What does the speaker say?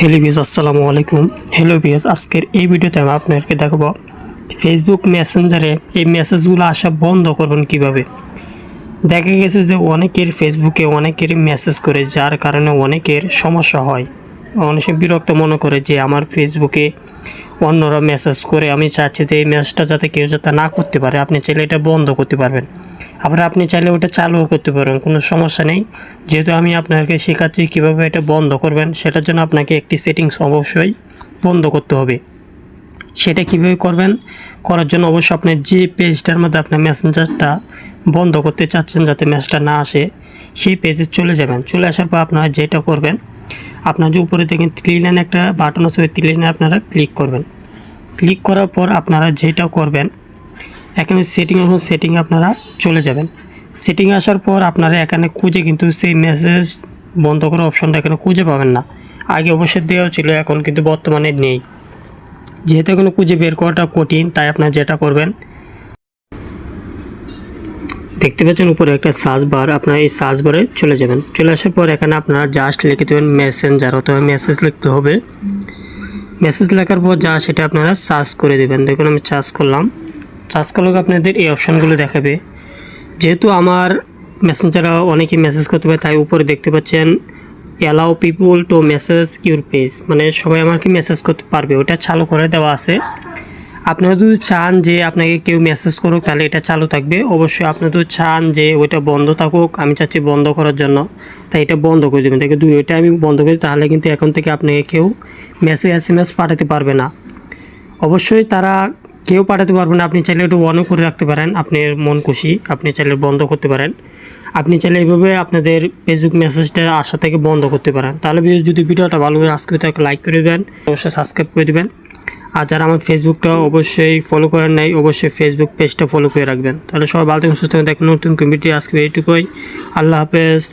Hello BS আসসালামু আলাইকুম। Hello BS আজকের এই ভিডিওতে আমি আপনাদেরকে দেখাবো ফেসবুক মেসেঞ্জারে এই মেসেজগুলো আসা বন্ধ করবেন কীভাবে? দেখা গেছে যে অনেকের ফেসবুকে অনেকের মেসেজ করে, যার কারণে অনেকের সমস্যা হয়। অনেকে বিরক্ত মনে করে যে আমার ফেসবুকে অন্যরা মেসেজ করে, আমি চাচ্ছি যে এই মেসেজটা যাতে কেউ যাতে না করতে পারে। আপনি চাইলে এটা বন্ধ করতে পারবেন। আবার আপনি চাইলে ওটা চালুও করতে পারবেন, কোনো সমস্যা নেই। যেহেতু আমি আপনাকে শেখাচ্ছি কীভাবে এটা বন্ধ করবেন, সেটার জন্য আপনাকে একটি সেটিংস অবশ্যই বন্ধ করতে হবে। সেটা কীভাবে করবেন? করার জন্য অবশ্যই আপনি যে পেজটার মধ্যে আপনার মেসেঞ্জারটা বন্ধ করতে চাচ্ছেন যাতে মেসেজটা না আসে, সেই পেজে চলে যাবেন। চলে আসার পর আপনারা যেটা করবেন আপনার যে উপরে দেখেন ক্লিন একটা বাটন আছে, ওই ক্লিনে আপনারা ক্লিক করবেন। ক্লিক করার পর আপনারা যেটা করবেন, এখানে সেটিং এবং সেটিং আপনারা চলে যাবেন। সেটিং আসার পর আপনারা এখানে খুঁজে কিন্তু সেই মেসেজ বন্ধ করার অপশনটা এখানে খুঁজে পাবেন না। আগে অবশ্যই দেওয়া ছিল, এখন কিন্তু বর্তমানে নেই। যেহেতু এখনও খুঁজে বের করাটা কঠিন, তাই আপনারা যেটা করবেন দেখতে পাচ্ছেন উপরে একটা সার্চ বার, আপনারা এই সার্চ বারে চলে যাবেন। চলে আসার পর এখানে আপনারা জাস্ট লিখে দেবেন মেসেঞ্জার অথবা মেসেজ লিখতে হবে। মেসেজ লেখার পর যা সেটা আপনারা সার্চ করে দেবেন। দেখুন, আমি চার্জ করলাম। চার্জ করলে আপনাদের এই অপশানগুলো দেখাবে। যেহেতু আমার মেসেঞ্জারে অনেকেই মেসেজ করতে পারে, তাই উপরে দেখতে পাচ্ছেন allow people to message your page মানে সবাই আমাকে মেসেজ করতে পারবে। ওটা চালু করে দেওয়া আছে। আপনারা যদি চান যে আপনাকে কেউ মেসেজ করুক, তাহলে এটা চালু থাকবে। অবশ্যই আপনি যদি চান যে ওইটা বন্ধ থাকুক, আমি চাচ্ছি বন্ধ করার জন্য, তাই এটা বন্ধ করে দেবেন। তাকে দুই, ওইটা আমি বন্ধ করি, তাহলে কিন্তু এখন থেকে আপনাকে কেউ মেসেজ এস এম এস পাঠাতে পারবে না। অবশ্যই তারা কেউ পাঠাতে পারবে না, আপনি চাইলে একটু অনও করে রাখতে পারেন আপনার মন খুশি, আপনি চাইলে বন্ধ করতে পারেন। আপনি চাইলে এইভাবে আপনাদের ফেসবুক মেসেজটা আসা থেকে বন্ধ করতে পারেন। তাহলে যদি ভিডিওটা ভালো লাগে আজকে তাকে লাইক করে দেবেন, অবশ্যই সাবস্ক্রাইব করে দেবেন। আর যারা আমার ফেসবুকটা অবশ্যই ফলো করেন নাই, অবশ্যই ফেসবুক পেজটা ফলো করে রাখবেন। তাহলে সবাই ভালো থাকুন, সুস্থ থাকুন দেখুন নতুন কমিটি আজকে এইটুকুই। আল্লাহ হাফেজ।